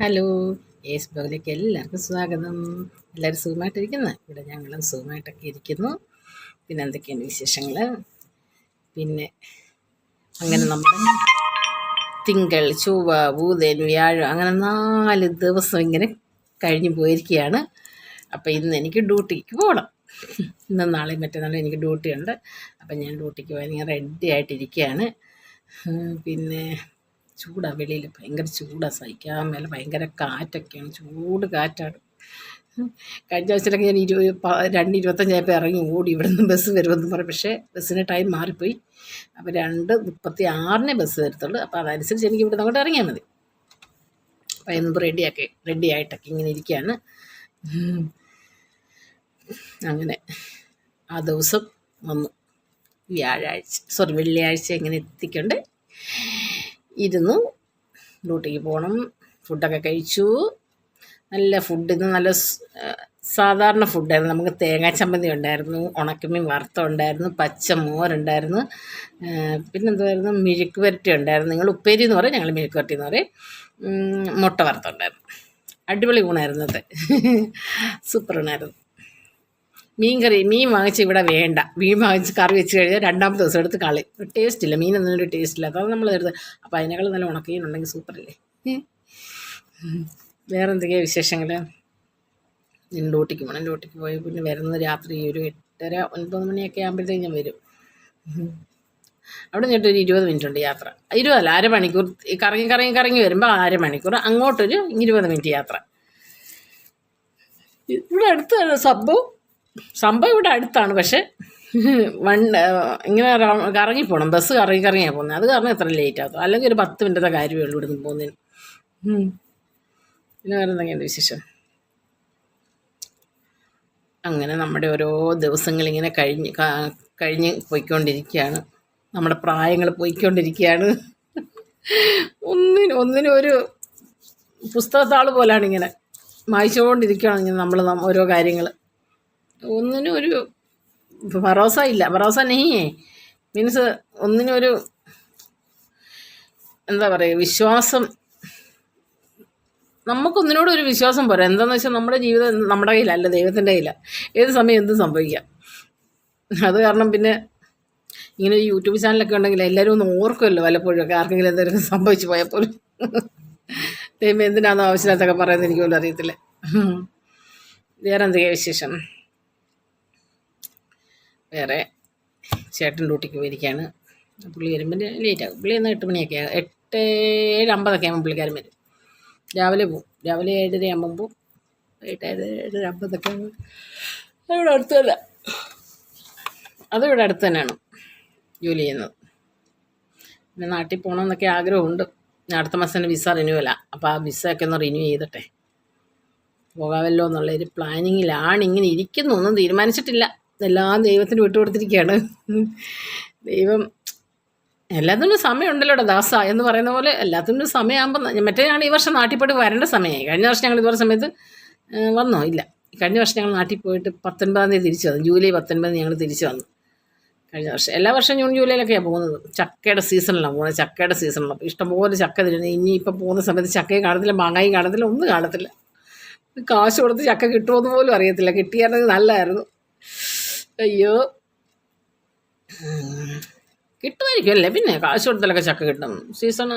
Hello. Yes ബ്ലോഗിലേക്ക് എല്ലാവർക്കും സ്വാഗതം. എല്ലാവരും സുഖമായിട്ടിരിക്കുന്നു? ഇവിടെ ഞങ്ങളും സുഖമായിട്ടൊക്കെ ഇരിക്കുന്നു. പിന്നെ എന്തൊക്കെയാണ് വിശേഷങ്ങൾ പിന്നെ അങ്ങനെ നമ്മൾ തിങ്കൾ ചൊവ്വ ബുധൻ വ്യാഴം അങ്ങനെ നാല് ദിവസം ഇങ്ങനെ കഴിഞ്ഞു പോയിരിക്കുകയാണ്. അപ്പോൾ ഇന്ന് എനിക്ക് ഡ്യൂട്ടിക്ക് പോകണം. ഇന്നും നാളെയും മറ്റന്നാളും എനിക്ക് ഡ്യൂട്ടി ഉണ്ട് അപ്പം ഞാൻ ഡ്യൂട്ടിക്ക് പോകാൻ ഇങ്ങനെ റെഡി ആയിട്ടിരിക്കുകയാണ്. പിന്നെ ചൂടാണ് വെളിയിൽ ഭയങ്കര ചൂടാണ് സഹിക്കാൻ മേലെ ഭയങ്കര കാറ്റൊക്കെയാണ് ചൂട് കാറ്റാണ്. കഴിഞ്ഞ ആഴ്ചയിലൊക്കെ ഞാൻ ഇരുപത് രണ്ട് ഇരുപത്തഞ്ചായപ്പോൾ ഇറങ്ങി ഓടി ഇവിടെ നിന്ന് ബസ് വരുമെന്ന് പറയും പക്ഷേ ബസ്സിന് ടൈം മാറിപ്പോയി. അപ്പോൾ രണ്ട് മുപ്പത്തി ആറിനെ ബസ് വരത്തുള്ളൂ. അപ്പോൾ അതനുസരിച്ച് എനിക്ക് ഇവിടെ അങ്ങോട്ട് ഇറങ്ങിയാൽ മതി. അപ്പോൾ ഇന്നിപ്പോൾ റെഡിയാക്കി റെഡി ആയിട്ടൊക്കെ ഇങ്ങനെ ഇരിക്കുകയാണ് അങ്ങനെ ആ ദിവസം വന്നു. വ്യാഴാഴ്ച സോറി വെള്ളിയാഴ്ച ഇങ്ങനെ എത്തിക്കൊണ്ട് ഇരുന്നു. ഡ്യൂട്ടിക്ക് പോകണം ഫുഡൊക്കെ കഴിച്ചു. നല്ല ഫുഡ് ഇന്ന് നല്ല സാധാരണ ഫുഡായിരുന്നു നമുക്ക് തേങ്ങാ ചമ്മന്തി ഉണ്ടായിരുന്നു ഉണക്കമീൻ വറുത്ത ഉണ്ടായിരുന്നു പച്ച മോരുണ്ടായിരുന്നു പിന്നെന്തായിരുന്നു മിഴുക്ക് വരട്ടി ഉണ്ടായിരുന്നു. നിങ്ങൾ ഉപ്പേരി എന്ന് പറയും ഞങ്ങൾ മിഴുക്ക് വരട്ടി എന്ന് പറയും. മുട്ട മുട്ട വറുത്തുണ്ടായിരുന്നു അടിപൊളി ഊണായിരുന്നു അത്. സൂപ്പർ ഊണായിരുന്നു. മീൻ കറി മീൻ വാങ്ങിച്ച് ഇവിടെ വേണ്ട. മീൻ വാങ്ങിച്ച് കറി വെച്ച് കഴിഞ്ഞാൽ രണ്ടാമത്തെ ദിവസം എടുത്ത് കളി ടേസ്റ്റ് ഇല്ല. മീനൊന്നും ഒരു ടേസ്റ്റ് ഇല്ല. അതാണ് നമ്മൾ എടുത്ത് അപ്പോൾ അതിനേക്കാൾ നല്ല ഉണക്കിയുണ്ടെങ്കിൽ സൂപ്പറല്ലേ? വേറെ എന്തൊക്കെയാണ് വിശേഷങ്ങൾ ഞാൻ ഡ്യൂട്ടിക്ക് പോകണം ഡ്യൂട്ടിക്ക് പോയി പിന്നെ വരുന്നത് രാത്രി ഒരു എട്ടര ഒൻപത് മണിയൊക്കെ ആകുമ്പോഴത്തേക്ക് ഞാൻ വരും. അവിടെ നിന്നിട്ട് ഒരു ഇരുപത് മിനിറ്റ് ഉണ്ട് യാത്ര. ഇരുപതല്ല അരമണിക്കൂർ. കറങ്ങി കറങ്ങി കറങ്ങി വരുമ്പോൾ അരമണിക്കൂർ. അങ്ങോട്ടൊരു ഇരുപത് മിനിറ്റ് യാത്ര. ഇവിടെ അടുത്താണ് സംഭവം സംഭവം ഇവിടെ അടുത്താണ് പക്ഷേ വൺ ഇങ്ങനെ കറങ്ങി പോകണം ബസ് കറങ്ങി കറങ്ങിയാണ് പോകുന്നത്. അത് കാരണം എത്ര ലേറ്റ് ആകും. അല്ലെങ്കിൽ ഒരു പത്ത് മിനിറ്റത്തെ കാര്യമേ ഉള്ളൂ ഇവിടുന്ന് പോകുന്നതിന്. പിന്നെ വേറെ എന്തെങ്കിലും വിശേഷം? അങ്ങനെ നമ്മുടെ ഓരോ ദിവസങ്ങൾ ഇങ്ങനെ കഴിഞ്ഞ് കഴിഞ്ഞ് പോയിക്കൊണ്ടിരിക്കുകയാണ്. നമ്മുടെ പ്രായങ്ങൾ പോയിക്കൊണ്ടിരിക്കുകയാണ്. ഒന്നിന് ഒന്നിനും ഒരു പുസ്തകത്താൾ പോലാണ് ഇങ്ങനെ. വായിച്ചുകൊണ്ടിരിക്കുകയാണ് ഇങ്ങനെ നമ്മൾ ഓരോ കാര്യങ്ങൾ ഒന്നിനും ഒരു ഭറോസ ഇല്ല. ഭറോസ നെയ്യേ. മീൻസ് ഒന്നിനും ഒരു എന്താ പറയുക വിശ്വാസം. നമുക്കൊന്നിനോട് ഒരു വിശ്വാസം പോരാ. എന്താണെന്ന് വെച്ചാൽ നമ്മുടെ ജീവിതം നമ്മുടെ കയ്യിലല്ല ദൈവത്തിന്റെ കയ്യിലാണ് ഏത് സമയം എന്തും സംഭവിക്കാം. അത് കാരണം പിന്നെ ഇങ്ങനെ യൂട്യൂബ് ചാനലൊക്കെ ഉണ്ടെങ്കിൽ എല്ലാവരും ഒന്ന് ഓർക്കുമല്ലോ വല്ലപ്പോഴും ഒക്കെ ആർക്കെങ്കിലും എന്തെങ്കിലും സംഭവിച്ചു പോയാൽ പോലും. ദൈവം എന്തിനാണെന്നോ ആവശ്യമില്ലാത്തൊക്കെ പറയുന്നത് എനിക്ക് പോലും അറിയത്തില്ല. വേറെ എന്തൊക്കെയാണ് വിശേഷം? വേറെ ചേട്ടൻ ഡ്യൂട്ടിക്ക് പോയിരിക്കുകയാണ് പുള്ളി വരുമ്പോൾ ലേറ്റ് ആകും. പുള്ളി എന്നാൽ എട്ട് മണിയൊക്കെ എട്ട് ഏഴ് അമ്പതൊക്കെ ആകുമ്പോൾ പുള്ളിക്കാരൻ വരും. രാവിലെ പോവും. രാവിലെ ഏഴര ആകുമ്പോൾ വൈകിട്ട് ഏഴ് ഏഴര അമ്പതൊക്കെ ആകുമ്പോൾ ഇവിടെ അടുത്ത് തന്നെ. അതും ഇവിടെ അടുത്ത് തന്നെയാണ് ജോലി ചെയ്യുന്നത്. പിന്നെ നാട്ടിൽ പോകണമെന്നൊക്കെ ആഗ്രഹമുണ്ട്. അടുത്ത മാസം തന്നെ വിസ റിന്യൂവലാണ് അപ്പോൾ ആ വിസ ഒക്കെ ഒന്ന് റിന്യൂ ചെയ്തിട്ടെ. പോകാമല്ലോ എന്നുള്ളൊരു പ്ലാനിങ്ങിലാണ് ഇങ്ങനെ ഇരിക്കുന്നു. ഒന്നും തീരുമാനിച്ചിട്ടില്ല. എല്ലാം ദൈവത്തിന് വിട്ടുകൊടുത്തിരിക്കുകയാണ്. ദൈവം എല്ലാത്തിനും സമയമുണ്ടല്ലോടാ ദാസ എന്ന് പറയുന്ന പോലെ എല്ലാത്തിനും സമയമാകുമ്പോൾ മറ്റേ ഞങ്ങൾ ഈ വർഷം നാട്ടിൽ പോയിട്ട് വരേണ്ട സമയമായി. കഴിഞ്ഞ വർഷം ഞങ്ങൾ ഇതുപോലെ സമയത്ത് വന്നോ? ഇല്ല. കഴിഞ്ഞ വർഷം ഞങ്ങൾ നാട്ടിൽ പോയിട്ട് പത്തൊൻപതാം തീയതി തിരിച്ചു വന്നു. ജൂലൈ പത്തൊൻപത് ഞങ്ങൾ തിരിച്ചു വന്നു. കഴിഞ്ഞ വർഷം എല്ലാ വർഷവും ജൂൺ ജൂലൈയിലൊക്കെയാണ് പോകുന്നത്. ചക്കയുടെ സീസണിലാണ് പോകുന്നത്. ചക്കയുടെ സീസണിലാണ്. അപ്പോൾ ഇഷ്ടംപോലെ ചക്ക തരുന്നത് ഇനിയിപ്പോൾ പോകുന്ന സമയത്ത് ചക്കയും കാണത്തില്ല മാങ്ങയും കാണത്തില്ല ഒന്നും കാണത്തില്ല. കാശ് കൊടുത്ത് ചക്ക കിട്ടുമെന്ന് പോലും അറിയത്തില്ല. കിട്ടിയായിരുന്നെങ്കിൽ നല്ലതായിരുന്നു. അയ്യോ. കിട്ടുമായിരിക്കും അല്ലേ പിന്നെ കാശ് കൊടുത്താലൊക്കെ ചക്ക കിട്ടും. സീസൺ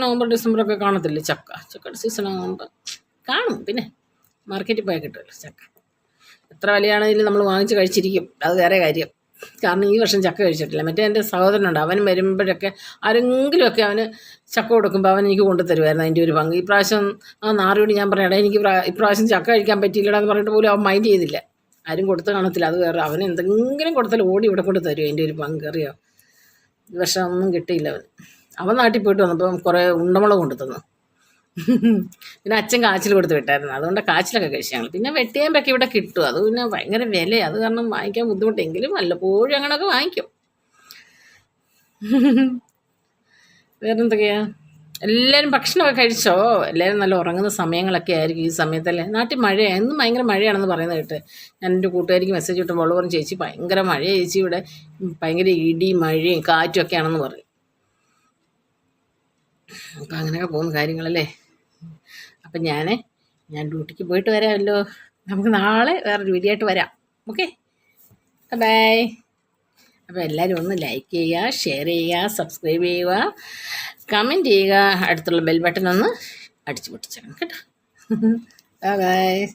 നവംബർ ഡിസംബറൊക്കെ കാണത്തില്ലേ ചക്ക? ചക്കയുടെ സീസൺ ആകുമ്പോൾ കാണും. പിന്നെ മാർക്കറ്റിൽ പോയാൽ കിട്ടുമല്ലോ ചക്ക. എത്ര വിലയാണെങ്കിലും നമ്മൾ വാങ്ങിച്ച് കഴിച്ചിരിക്കും. അത് വേറെ കാര്യം. കാരണം ഈ വർഷം ചക്ക കഴിച്ചിട്ടില്ല. മറ്റേ എന്റെ സഹോദരനുണ്ട്. അവൻ വരുമ്പോഴൊക്കെ ആരെങ്കിലുമൊക്കെ അവന് ചക്ക കൊടുക്കുമ്പോൾ അവൻ എനിക്ക് കൊണ്ടു തരുമായിരുന്നു അതിന്റെ ഒരു പങ്ക് ഈ പ്രാവശ്യം ആ നാറിയോട് ഞാൻ പറയണേ എനിക്ക് പ്രാ- ഇപ്രാവശ്യം ചക്ക കഴിക്കാൻ പറ്റിയില്ലടാ എന്ന് പറഞ്ഞിട്ട് പോലും അവൻ മൈൻഡ് ചെയ്തില്ല. ആരും കൊടുത്ത് കാണത്തില്ല. അത് വേറെ. അവൻ എന്തെങ്കിലും കൊടുത്താൽ ഓടി ഇവിടെ കൊണ്ട് തരും. അതിന്റെ ഒരു പങ്കറിയോ ഒന്നും കിട്ടിയില്ല അവൻ അവൻ നാട്ടിൽ പോയിട്ട് വന്നപ്പോൾ കുറേ ഉണ്ടമുളക് കൊണ്ടു തന്നു. പിന്നെ അച്ഛൻ കാച്ചിൽ കൊടുത്ത് വിട്ടായിരുന്നു. അതുകൊണ്ട് കാച്ചിലൊക്കെ കഴിച്ചു ഞങ്ങൾ. പിന്നെ വെട്ടിയാമ്പൊക്കെ ഇവിടെ കിട്ടും. അത് പിന്നെ ഭയങ്കര വിലയാണ് അത് കാരണം വാങ്ങിക്കാൻ ബുദ്ധിമുട്ടെങ്കിലും വല്ലപ്പോഴും അങ്ങനെയൊക്കെ വാങ്ങിക്കും. വേറെന്തൊക്കെയാ? എല്ലാവരും ഭക്ഷണമൊക്കെ കഴിച്ചോ? എല്ലാവരും നല്ല ഉറങ്ങുന്ന സമയങ്ങളൊക്കെ ആയിരിക്കും ഈ സമയത്തല്ലേ നാട്ടിൽ മഴയാണ് എന്നും ഭയങ്കര മഴയാണെന്ന് പറയുന്നത് കേട്ട്. ഞാൻ എന്റെ കൂട്ടുകാരിക്ക് മെസ്സേജ് കിട്ടുമ്പോൾ അവൾ പറഞ്ഞു ചേച്ചി ഭയങ്കര മഴ ചേച്ചി ഇവിടെ. ഭയങ്കര ഇടി മഴയും കാറ്റും ഒക്കെ ആണെന്ന് പറയും അപ്പം അങ്ങനെയൊക്കെ പോകുന്ന കാര്യങ്ങളല്ലേ? അപ്പം ഞാൻ ഞാൻ ഡ്യൂട്ടിക്ക് പോയിട്ട് വരാമല്ലോ. നമുക്ക് നാളെ വേറൊരു വീഡിയോ വരാം. ഓക്കെ ബൈ അപ്പോൾ എല്ലാവരും ഒന്ന് ലൈക്ക് ചെയ്യുക ഷെയർ ചെയ്യുക സബ്സ്ക്രൈബ് ചെയ്യുക. കമന്റ് ചെയ്യുക. അടുത്തുള്ള ബെൽ ബട്ടൺ ഒന്ന് അടിച്ചു പൊട്ടിച്ചേക്കണം കേട്ടോ. ബൈ